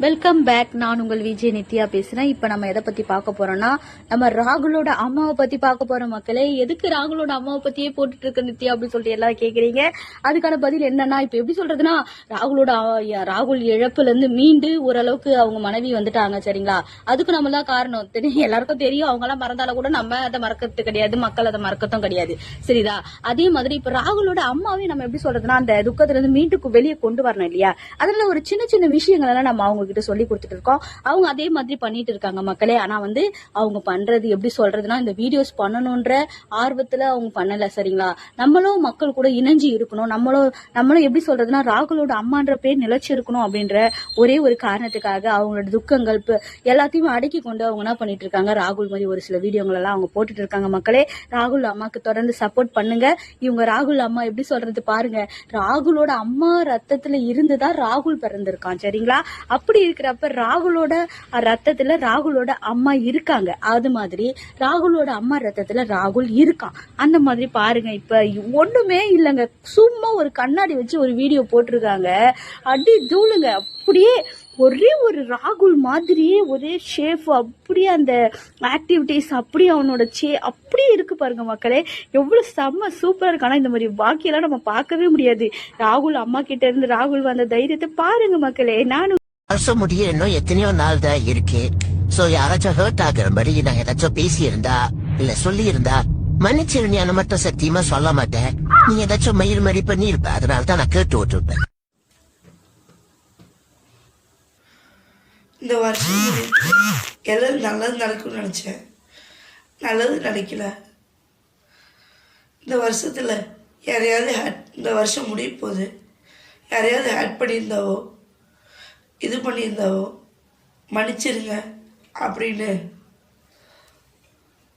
Welcome back நான் உங்கள் விஜய் நித்யா பேசுறேன். இப்ப நம்ம எதை பத்தி பார்க்க போறோம்னா நம்ம ராகுலோட அம்மாவை பத்தி பார்க்க போறோம் மக்களே. எதுக்கு ராகுலோட அம்மாவை பத்தியே போட்டுட்டு இருக்க நித்யா அப்படின்னு சொல்லிட்டு எல்லாரும் கேக்குறீங்க. அதுக்கான பதில் என்னன்னா இப்ப எப்படி சொல்றதுன்னா ராகுலோட ராகுல் இழப்புல இருந்து மீண்டு ஓரளவுக்கு அவங்க மனைவி வந்துட்டாங்க சரிங்களா? அதுக்கு நம்ம தான் காரணம். தெரியும். எல்லாருக்கும் தெரியும். அவங்க எல்லாம் மறந்தாலும் கூட நம்ம அதை மறக்கிறது கிடையாது. மக்கள் அதை மறக்கத்தும் கிடையாது. சரிதா? அதே மாதிரி இப்ப ராகுலோட அம்மாவையும் நம்ம எப்படி சொல்றதுன்னா அந்த துக்கத்துல இருந்து மீண்டுக்கு வெளியே கொண்டு வரணும் இல்லையா? அதுல ஒரு சின்ன சின்ன விஷயங்கள் எல்லாம் நம்ம அவங்க கிட்ட சொல்லி கொடுத்துட்டு இருக்கோம் அவங்க அதே மாதிரி பண்ணிட்டு இருக்காங்க மக்களே. ஆனா வந்து அவங்க பண்றது எப்படி சொல்றதுன்னா இந்த வீடியோஸ் பண்ணணும்ன்ற ஆர்வத்துல அவங்க பண்ணல சரிங்களா? நம்மளும் மக்கள் கூட இணைஞ்சு இருக்கணும். நம்மளும் நம்மளும் எப்படி சொல்றதுன்னா ராகுலோட அம்மான்ற பேர் நிலைச்சு இருக்கணும் அப்படின்ற ஒரே ஒரு காரணத்துக்காக அவங்களோட துக்கங்கள் எல்லாத்தையும் அடக்கி கொண்டு அவங்க என்ன பண்ணிட்டு இருக்காங்க? ராகுல் மாதிரி ஒரு சில வீடியோங்கள் எல்லாம் அவங்க போட்டுட்டு இருக்காங்க மக்களே. ராகுல் அம்மாக்கு தொடர்ந்து சப்போர்ட் பண்ணுங்க. இவங்க ராகுல் அம்மா எப்படி சொல்றது பாருங்க. ராகுலோட அம்மா ரத்தத்துல இருந்துதான் ராகுல் பிறந்திருக்கான் சரிங்களா? அப்படி இருக்கிறப்ப ராகுலோட ரத்தத்துல ராகுலோட அம்மா இருக்காங்க. அது மாதிரி ராகுலோட அம்மா ரத்தத்துல ராகுல் இருக்கான். அந்த மாதிரி பாருங்க இப்ப ஒண்ணுமே இல்லைங்க. சும்மா ஒரு கண்ணாடி வச்சு ஒரு வீடியோ போட்டிருக்காங்க. அடி தூளுங்க. அப்படியே ஒரே ஒரு ராகுல் மாதிரியே ஒரே ஷேஃப் அப்படியே அந்த ஆக்டிவிட்டிஸ் அப்படியே அவனோட சே அப்படியே இருக்கு பாருங்க மக்களே. எவ்வளவு செம்ம சூப்பரா இருக்கு. இந்த மாதிரி பாக்கியெல்லாம் நம்ம பார்க்கவே முடியாது. ராகுல் அம்மா கிட்ட இருந்து ராகுல் வந்த தைரியத்தை பாருங்க மக்களே. நானும் வருஷம் முடிய இன்னும் எத்தனையோ நாள் தான் இருக்கு. சோ யாராச்சும் ஹர்ட் ஆகுற மாதிரி நான் ஏதாச்சும் பேசி இருந்தா இல்ல சொல்லி இருந்தா மன்னிச்சிருந்தியான மட்டும் சத்தியமா சொல்ல மாட்டேன். நீ ஏதாச்சும் மயிர் மாதிரி பண்ணி இருப்ப அதனால தான் நான் கேட்டு விட்டுருப்பேன். இந்த வருஷம் எல்லாம் நல்லது நடக்கும்னு நினச்சேன் நல்லது நடக்கல இந்த வருஷத்தில் யாரையாவது ஹேட் இந்த வருஷம் முடிய போகுது. யாரையாவது ஹேட் பண்ணியிருந்தாவோ? இது பண்ணியிருந்தாவோ மன்னிச்சிருங்க அப்படின்னு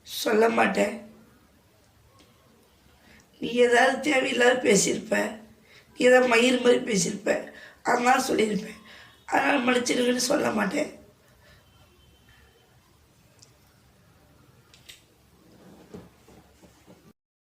சொல்ல மாட்டேன். நீ ஏதாவது தேவையில்லாத பேசியிருப்ப நீ ஏதாவது மயிர் மாதிரி பேசியிருப்ப அதனால் சொல்லியிருப்பேன். அதனால் மன்னிச்சிருங்கன்னு சொல்ல மாட்டேன்.